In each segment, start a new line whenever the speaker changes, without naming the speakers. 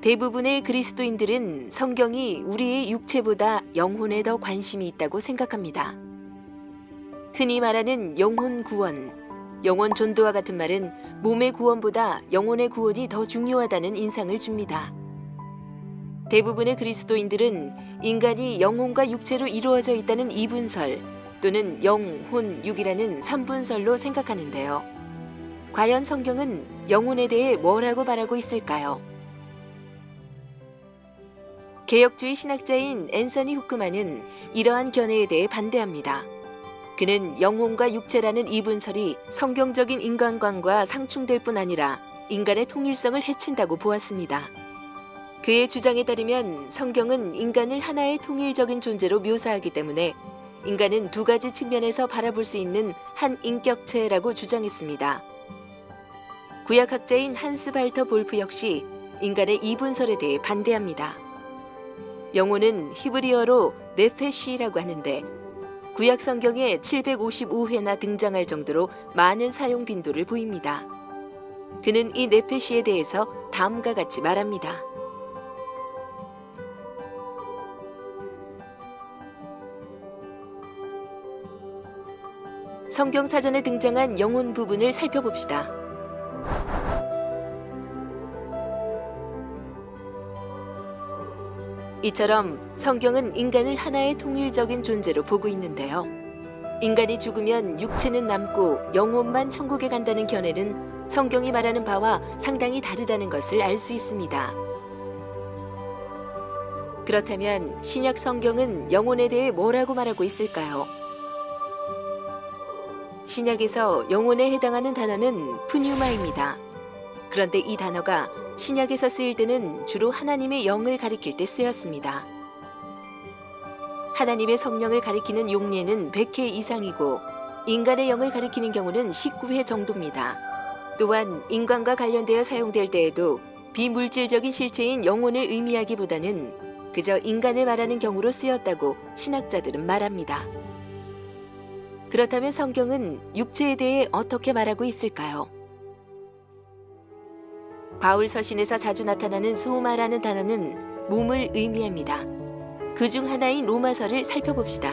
대부분의 그리스도인들은 성경이 우리의 육체보다 영혼에 더 관심이 있다고 생각합니다. 흔히 말하는 영혼 구원, 영혼 전도와 같은 말은 몸의 구원보다 영혼의 구원이 더 중요하다는 인상을 줍니다. 대부분의 그리스도인들은 인간이 영혼과 육체로 이루어져 있다는 이분설 또는 영혼 육이라는 삼분설로 생각하는데요. 과연 성경은 영혼에 대해 뭐라고 말하고 있을까요? 개혁주의 신학자인 앤서니 후크만은 이러한 견해에 대해 반대합니다. 그는 영혼과 육체라는 이분설이 성경적인 인간관과 상충될 뿐 아니라 인간의 통일성을 해친다고 보았습니다. 그의 주장에 따르면 성경은 인간을 하나의 통일적인 존재로 묘사하기 때문에 인간은 두 가지 측면에서 바라볼 수 있는 한 인격체라고 주장했습니다. 구약학자인 한스 발터 볼프 역시 인간의 이분설에 대해 반대합니다. 영혼은 히브리어로 네페시라고 하는데 구약 성경에 755회나 등장할 정도로 많은 사용 빈도를 보입니다. 그는 이 네페시에 대해서 다음과 같이 말합니다. 성경 사전에 등장한 영혼 부분을 살펴봅시다. 이처럼 성경은 인간을 하나의 통일적인 존재로 보고 있는데요. 인간이 죽으면 육체는 남고 영혼만 천국에 간다는 견해는 성경이 말하는 바와 상당히 다르다는 것을 알 수 있습니다. 그렇다면 신약 성경은 영혼에 대해 뭐라고 말하고 있을까요? 신약에서 영혼에 해당하는 단어는 푸뉴마입니다. 그런데 이 단어가 신약에서 쓰일 때는 주로 하나님의 영을 가리킬 때 쓰였습니다. 하나님의 성령을 가리키는 용례는 100회 이상이고 인간의 영을 가리키는 경우는 19회 정도입니다. 또한 인간과 관련되어 사용될 때에도 비물질적인 실체인 영혼을 의미하기보다는 그저 인간을 말하는 경우로 쓰였다고 신학자들은 말합니다. 그렇다면 성경은 육체에 대해 어떻게 말하고 있을까요? 바울 서신에서 자주 나타나는 소마라는 단어는 몸을 의미합니다. 그 중 하나인 로마서를 살펴봅시다.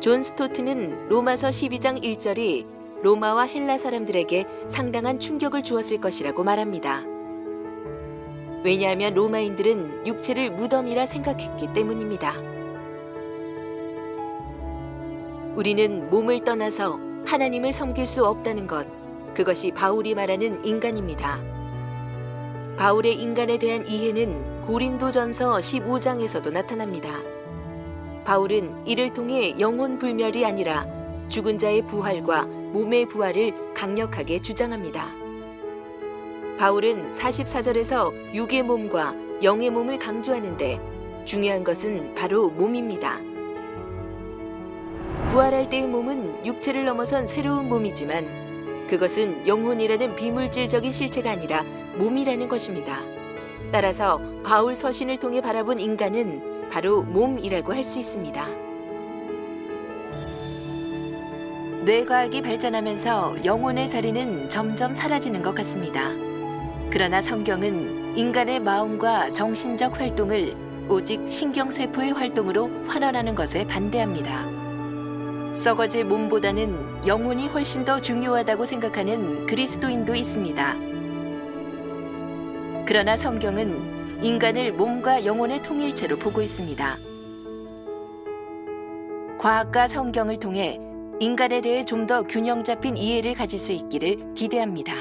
존 스토트는 로마서 12장 1절이 로마와 헬라 사람들에게 상당한 충격을 주었을 것이라고 말합니다. 왜냐하면 로마인들은 육체를 무덤이라 생각했기 때문입니다. 우리는 몸을 떠나서 하나님을 섬길 수 없다는 것, 그것이 바울이 말하는 인간입니다. 바울의 인간에 대한 이해는 고린도전서 15장에서도 나타납니다. 바울은 이를 통해 영혼 불멸이 아니라 죽은 자의 부활과 몸의 부활을 강력하게 주장합니다. 바울은 44절에서 육의 몸과 영의 몸을 강조하는데 중요한 것은 바로 몸입니다. 부활할 때의 몸은 육체를 넘어선 새로운 몸이지만 그것은 영혼이라는 비물질적인 실체가 아니라 몸이라는 것입니다. 따라서 바울 서신을 통해 바라본 인간은 바로 몸이라고 할 수 있습니다. 뇌과학이 발전하면서 영혼의 자리는 점점 사라지는 것 같습니다. 그러나 성경은 인간의 마음과 정신적 활동을 오직 신경세포의 활동으로 환원하는 것에 반대합니다. 썩어질 몸보다는 영혼이 훨씬 더 중요하다고 생각하는 그리스도인도 있습니다. 그러나 성경은 인간을 몸과 영혼의 통일체로 보고 있습니다. 과학과 성경을 통해 인간에 대해 좀 더 균형 잡힌 이해를 가질 수 있기를 기대합니다.